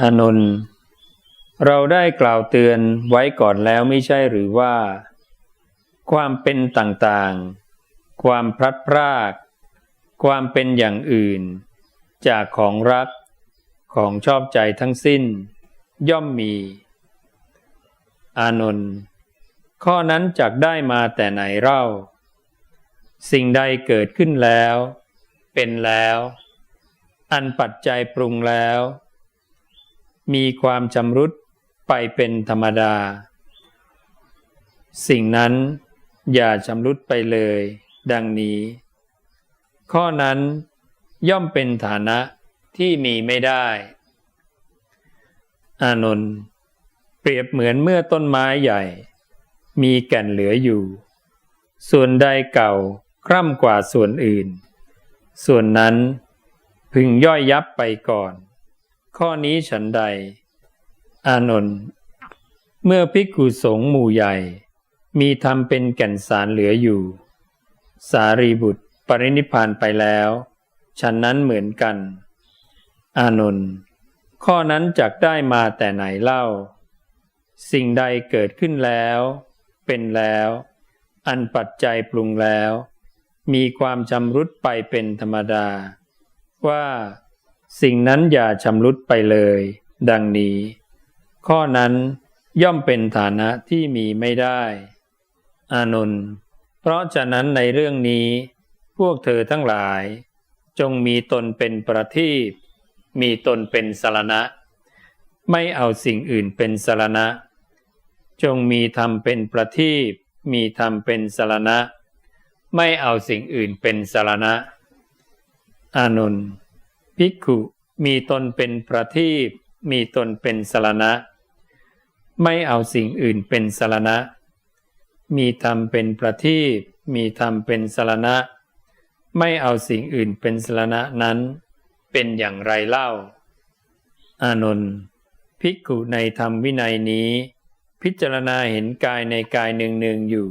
อานนท์เราได้กล่าวเตือนไว้ก่อนแล้วไม่ใช่หรือว่า ความเป็นต่างๆ ความพลัดพราก ความเป็นอย่างอื่น จากของรักของชอบใจทั้งสิ้น ย่อมมี อานนท์ข้อนั้นจักได้มาแต่ไหนเล่า สิ่งใดเกิดขึ้นแล้ว เป็นแล้ว อันปัจจัยปรุงแล้ว มีความชำรุดไปเป็นธรรมดา สิ่งนั้นอย่าชำรุดไปเลย ดังนี้ ข้อนั้นย่อมเป็นฐานะที่มีไม่ได้ อานนท์เปรียบเหมือนเมื่อต้นไม้ใหญ่ มีแก่นเหลืออยู่ ส่วนใดเก่าคร่ำกว่าส่วนอื่น ส่วนนั้นพึงย่อยยับไปก่อน ข้อนี้ฉันใด อานนท์เมื่อภิกขุสงฆ์หมู่ใหญ่ มีธรรมเป็นแก่นสารเหลืออยู่ สารีบุตรปรินิพานไปแล้ว ฉันนั้นเหมือนกัน อานนท์ข้อนั้นจักได้มาแต่ไหนเล่า สิ่งใดเกิดขึ้นแล้ว เป็นแล้ว อันปัจจัยปรุงแล้ว มีความชำรุดไปเป็นธรรมดา ว่า สิ่งนั้นอย่าชำรุดไปเลย ดังนี้ ข้อนั้นย่อมเป็นฐานะที่มีไม่ได้ อานนท์เพราะฉะนั้นในเรื่องนี้ พวกเธอทั้งหลาย จงมีตนเป็นประทีปมีตนเป็นสารณะ ไม่เอาสิ่งอื่นเป็นสารณะ จงมีธรรมเป็นประทีปมีธรรมเป็นสารณะ ไม่เอาสิ่งอื่นเป็นสารณะ อานนท์ ภิกขุมีตนเป็นประทีปมีตนเป็นสารณะ ไม่เอาสิ่งอื่นเป็นสารณะ มีธรรมเป็นประทีปมีธรรมเป็นสารณะ ไม่เอาสิ่งอื่นเป็นสารณะนั้น เป็นอย่างไรเล่า อานนท์ภิกขุในธรรมวินัยนี้ พิจารณาเห็นกายในกายเนืองๆอยู่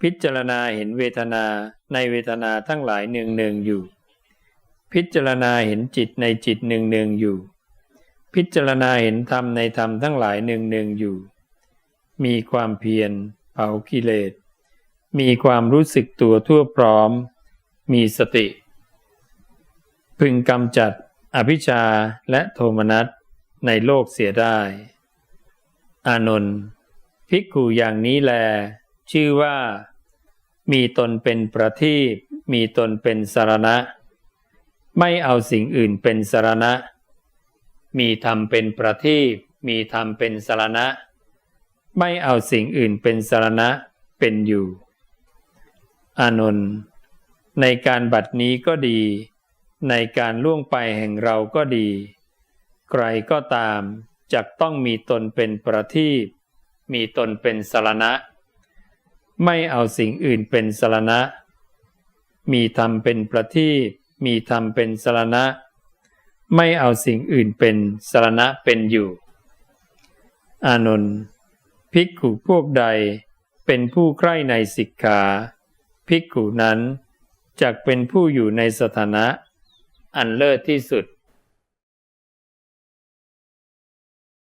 พิจารณาเห็นเวทนาในเวทนาทั้งหลายเนืองๆอยู่ พิจารณาเห็นจิตในจิตเนืองๆอยู่ พิจารณาเห็นธรรมในธรรมทั้งหลายเนืองๆอยู่ มีความเพียรเผากิเลส มีความรู้สึกตัวทั่วพร้อม มีสติ พึงกำจัดอภิชาและโทมนัสในโลกเสียได้ อานนท์ภิกขุอย่างนี้แล ชื่อว่า มีตนเป็นประทีปมีตนเป็นสารณะ ไม่เอาสิ่งอื่นเป็นสารณะ มีธรรมเป็นประทีปมีธรรมเป็นสารณะ ไม่เอาสิ่งอื่นเป็นสารณะเป็นอยู่ อานนท์ในการบัดนี้ก็ดี ในการล่วงไปแห่งเราก็ดี ใครก็ตามจักต้องมีตนเป็นประทีปมีตนเป็นสารณะ ไม่เอาสิ่งอื่นเป็นสารณะ มีธรรมเป็นประทีป มีธรรมเป็นสารณะ ไม่เอาสิ่งอื่นเป็นสารณะเป็นอยู่ อานนท์ภิกขุพวกใดเป็นผู้ใกล้ในสิกขาภิกขุนั้นจักเป็นผู้อยู่ในสถานะ อันเลิศที่สุด